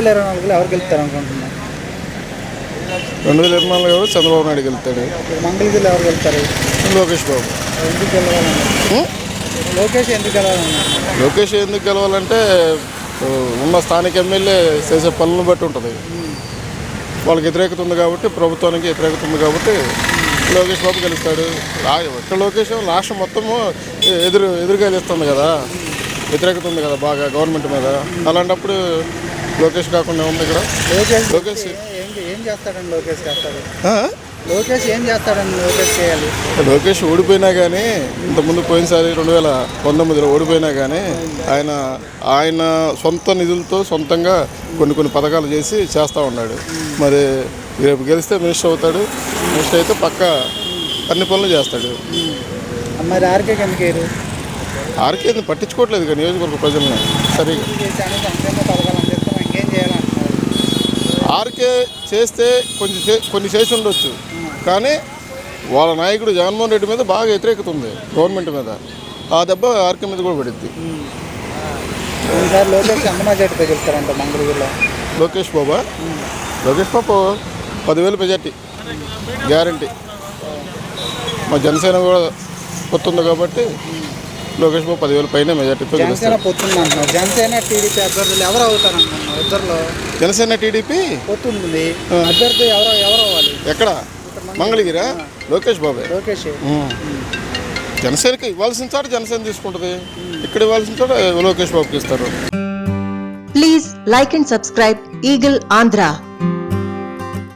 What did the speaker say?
వేల ఇరవై నాలుగులో ఎవరు గెలుస్తారు అనుకుంటున్నారు రెండు వేల ఇరవై నాలుగు చంద్రబాబు నాయుడు గెలుస్తాడు మంగళగిరిలో ఎవరు గెలుస్తారు లోకేష్ బాబు. ఎందుకు గెలవాలన్నారు? లోకేష్ ఎందుకు గెలవాలన్నారు? లోకేష్ ఎందుకు గెలవాలంటే ఉన్న స్థానిక ఎమ్మెల్యే చేసే పనులను బట్టి ఉంటుంది. వాళ్ళకి వ్యతిరేకత ఉంది కాబట్టి ప్రభుత్వానికి వ్యతిరేకత ఉంది కాబట్టి లోకేష్ బాబు గెలుస్తాడు. రా- ఒక్క లోకేష్ రాష్ట్రం మొత్తము ఎదురు ఎదురుగా ఇస్తుంది కదా. వ్యతిరేకత ఉంది కదా బాగా గవర్నమెంట్ మీద. అలాంటప్పుడు లోకేష్ కాకుండా ఉంది ఇక్కడ? లోకేష్ లోకేష్. ఏం ఏం చేస్తాడని లోకేష్ చేస్తాడు? లోకేష్ ఏం చేస్తాడని లోకేష్ చేయాలి? లోకేష్ ఓడిపోయినా కానీ ఇంతకుముందు పోయినసారి రెండు వేల పంతొమ్మిదిలో ఓడిపోయినా కానీ ఆయన ఆయన సొంత నిధులతో సొంతంగా కొన్ని కొన్ని పథకాలు చేసి చేస్తూ ఉన్నాడు. మరి రేపు గెలిస్తే మినిస్టర్ అవుతాడు. మినిస్టర్ అయితే పక్క అన్ని పనులు చేస్తాడు. మరి ఆర్కే వేయరు? ఆర్కే పట్టించుకోవట్లేదు ఇక నియోజకవర్గ ప్రజల్ని సరిగా. ఆర్కే చేస్తే కొంచెం కొన్ని చేసి ఉండొచ్చు. కానీ వాళ్ళ నాయకుడు జగన్మోహన్ రెడ్డి మీద బాగా వ్యతిరేకత ఉంది గవర్నమెంట్ మీద. ఆ దెబ్బ ఆర్కే మీద కూడా పడుద్ది. ఈసారి లోకేష్ బాబా? లోకేష్ బాబు పదివేలు మెజార్టీ గ్యారంటీ. మా జనసేన కూడా పొత్తుంది కాబట్టి లోకేష్ బాబు పదివేల పైన మెజార్టీతో జనసేన పొత్తుంది అంటున్నారు జనసేన టీడీపీ అభ్యర్థులు ఎవరు అవుతారు అంటున్నారు ఇద్దరులో జనసేన టీడీపీ? పొత్తుంది అభ్యర్థి ఎవరో ఎవరు అవ్వాలి ఎక్కడ? మంగళగిరా? లోకేష్ బాబే? లోకేష్. జనసేనకి ఇవ్వాల్సిన చోట జనసేన తీసుకుంటుంది. ఇక్కడ ఇవ్వాల్సిన చోట లోకేష్ బాబుకి ఇస్తారు. Please like and subscribe. Eagle Andhra.